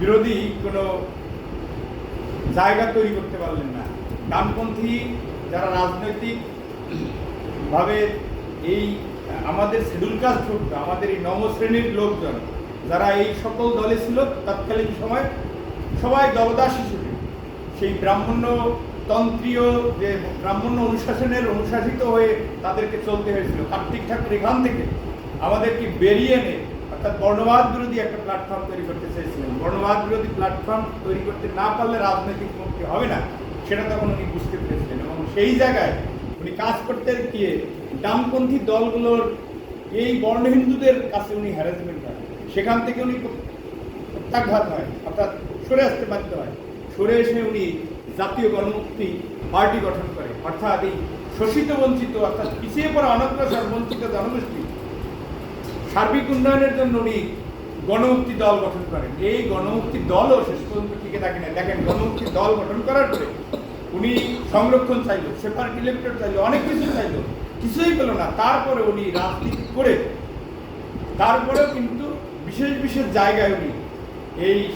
বিরোধী কোনো জায়গা তৈরি করতে পারলেন না। ডানপন্থী যারা রাজনৈতিক ভাবে এই আমাদের শিডিউল কাস্ট ভুক্ত আমাদের এই নব শ্রেণির লোকজন, যারা এই সকল দলে ছিল, তৎকালীন সময় সবাই দলদাসী ছিল। সেই ব্রাহ্মণ্য তন্ত্রীয় যে ব্রাহ্মণ্য অনুশাসনের অনুশাসিত হয়ে তাদেরকে চলতে হয়েছিল। কার্তিক ঠাকুর এখান থেকে আমাদেরকে বেরিয়ে এনে অর্থাৎ বর্ণবাদ বিরোধী একটা প্ল্যাটফর্ম তৈরি করতে চেয়েছিলেন। বর্ণবাদ বিরোধী প্ল্যাটফর্ম তৈরি করতে না পারলে রাজনৈতিক মুক্তি হবে না, সেটা তখন উনি বুঝতে পেরেছিলেন এবং সেই জায়গায় উনি কাজ করতে গিয়ে ডানপন্থী দলগুলোর এই বর্ণ হিন্দুদের কাছে উনি হ্যারাসমেন্ট করেন। সেখান থেকে উনি প্রত্যাঘাত হয়, অর্থাৎ সরে আসতে বাধ্য হয়। সরে এসে উনি জাতীয় গণমুক্তি পার্টি গঠন করে। অর্থাৎ এই শোষিত বঞ্চিত, অর্থাৎ পিছিয়ে পড়া অনগ্রসর বঞ্চিত জনগোষ্ঠী সার্বিক উন্নয়নের জন্য উনি গণমুক্তি দল গঠন করেন। এই গণমুক্তি দলও শেষ পর্যন্ত টিকে থাকে না। দেখেন, গণমুক্তি দল গঠন করার পরে উনি সংরক্ষণ চাইলো সেপারেট ইলেক্টর চাইলো, অনেক কিছু চাইলো। কিছুই পেল না। তারপরে উনি রাজনীতি করে, তারপরেও কিন্তু বিশেষ বিশেষ জায়গায় উনি এই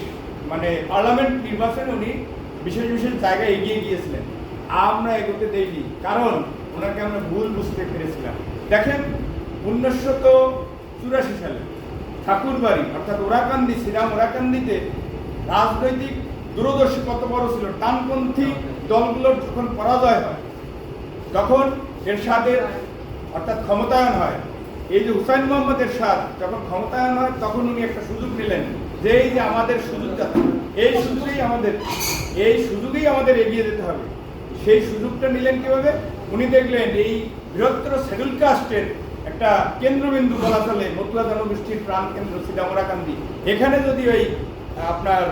মানে পার্লামেন্ট নির্বাচনে উনি বিশেষ বিশেষ জায়গায় এগিয়ে গিয়েছিলেন। আমরা এগোতে দেইনি। কারণ ওনাকে আমরা ভুল বুঝতে পেরেছিলাম। দেখেন, উনিশশো চুরাশি সালে। ঠাকুরবাড়ি অর্থাৎ ওরাকান্দি, শ্রীরাম ওরাকান্দিতে রাজনৈতিক দূরদর্শী কত বড় ছিল? টানপন্থী দলগুলোর যখন পরাজয় হয়, তখন এর এরশাদের অর্থাৎ ক্ষমতায়ন হয়। এই যে হুসাইন মোহাম্মদ এরশাদ যখন ক্ষমতায়ন হয়, তখন উনি একটা সুযোগ নিলেন যে এই যে আমাদের সুযোগটা, এই সুযোগেই আমাদের, এই সুযোগেই আমাদের এগিয়ে যেতে হবে। সেই সুযোগটা নিলেন কীভাবে? উনি দেখলেন এই বৃহত্তর সেডুল কাস্টের একটা কেন্দ্রবিন্দু বলা চলে মতুয়া জনগোষ্ঠীর প্রাণ কেন্দ্র সিদামরাকান্দি এখানে যদি ওই আপনার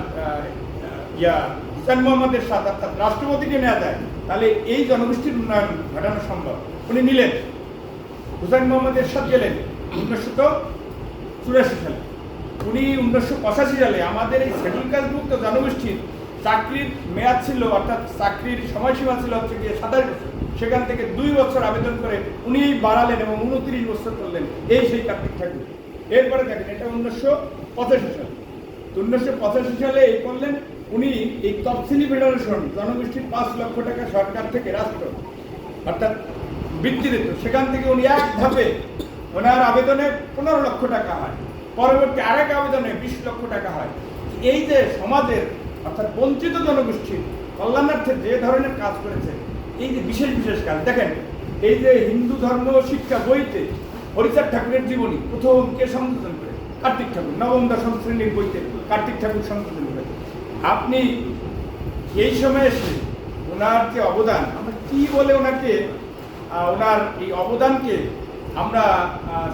ইয়া হুসেন মোহাম্মদের সাথে অর্থাৎ রাষ্ট্রপতিকে নেওয়া যায়, তাহলে এই জনগোষ্ঠীর উন্নয়ন ঘটানো সম্ভব। উনি নিলেন। হুসেন মোহাম্মদের এরশাদ গেলেন উনিশশো চুরাশি সালে। উনি উনিশশো পঁচাশি সালে আমাদের এই সেডুল কাস্টভুক্ত জনগোষ্ঠীর চাকরির মেয়াদ ছিল, অর্থাৎ চাকরির সময়সীমা ছিল হচ্ছে গিয়ে সাতাশ বছর। সেখান থেকে দুই বছর আবেদন করে উনি বাড়ালেন এবং উনত্রিশ বছর করলেন। এই সেই কার্তিক ঠাকুর। এরপরে দেখেন, এটা উনিশশো পঁচাশি সালে। উনিশশো পঁচাশি সালে এই করলেন, উনি এই তফসিলি ফেডারেশন, জনগোষ্ঠীর পাঁচ লক্ষ টাকা সরকার থেকে রাষ্ট্র, অর্থাৎ বৃত্তি দিত সেখান থেকে উনি এক ধাপে ওনার আবেদনে পনেরো লক্ষ টাকা হয়। পরবর্তী আরেক আবেদনে বিশ লক্ষ টাকা হয়। এই যে সমাজের অর্থাৎ বঞ্চিত জনগোষ্ঠীর কল্যাণার্থে যে ধরনের কাজ করেছে, এই যে বিশেষ বিশেষ কাজ, দেখেন, এই যে হিন্দু ধর্ম শিক্ষা বইতে হরিচাঁদ ঠাকুরের জীবনী প্রথম কে সংশোধন করে? কার্তিক ঠাকুর, নবম, দশম শ্রেণির বইতে কার্তিক ঠাকুর সংশোধন করে। আপনি এই সময় এসে ওনার যে অবদান, আমরা কি বলে ওনাকে ওনার এই অবদানকে আমরা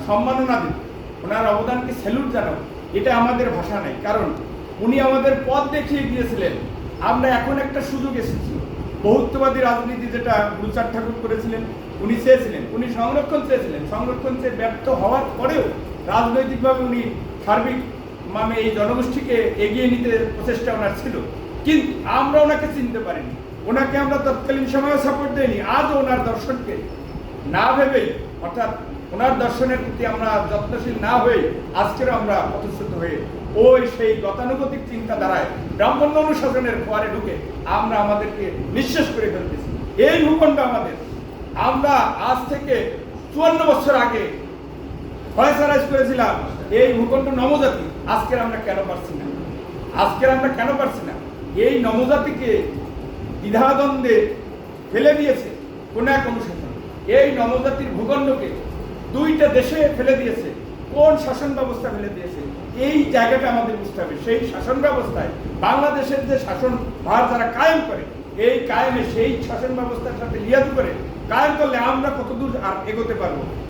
সম্মাননা দিই? ওনার অবদানকে স্যালুট জানাব এটা আমাদের ভাষা নেই। কারণ উনি আমাদের পথ দেখিয়ে গিয়েছিলেন আমরা এখন একটা সুযোগ এসেছি। বহুত্ববাদী রাজনীতি যেটা গুরুচাঁদ ঠাকুর করেছিলেন, উনি চেয়েছিলেন, উনি সংরক্ষণ চেয়েছিলেন। সংরক্ষণ চেয়ে ব্যর্থ হওয়ার পরেও রাজনৈতিকভাবে উনি সার্বিক মানে এই জনগোষ্ঠীকে এগিয়ে নিতে প্রচেষ্টা ওনার ছিল। কিন্তু আমরা ওনাকে চিনতে পারিনি। ওনাকে আমরা তৎকালীন সময়ে সাপোর্ট দেইনি। আজও ওনার দর্শনকে না ভেবে অর্থাৎ ওনার দর্শনের প্রতি আমরা যত্নশীল না হয়ে আজকের আমরা পথচ্যুত হয়ে ওই সেই গতানুগতিক চিন্তাধারায় ব্রাহ্মণ্য অনুশাসনের ফোয়ারে ঢুকে আমরা আমাদেরকে নিঃশেষ করে ফেলতেছি। এই ভূখণ্ড আমাদের। আমরা আজ থেকে চুয়ান্ন বছর আগে ফয়সারাইজ করেছিলাম। এই ভূখণ্ড নবজাতি। আজকের আমরা কেন পারছি না? আজকের আমরা কেন পারছি না? এই নবজাতিকে দ্বিধাদ্বন্দ্বে ফেলে দিয়েছে কোন এক অনুশাসন। এই নবজাতির ভূখণ্ডকে দুইটা দেশে ফেলে দিয়েছে। কোন শাসন ব্যবস্থা ফেলে দিয়েছে? এই জায়গাটা আমাদের বুঝতে হবে। সেই শাসন ব্যবস্থায় বাংলাদেশের যে শাসন ভার যারা কায়েম করে, এই কায়েমে সেই শাসন ব্যবস্থার সাথে লিয়াজু করে কায়েম করলে আমরা কতদূর আর এগোতে পারব?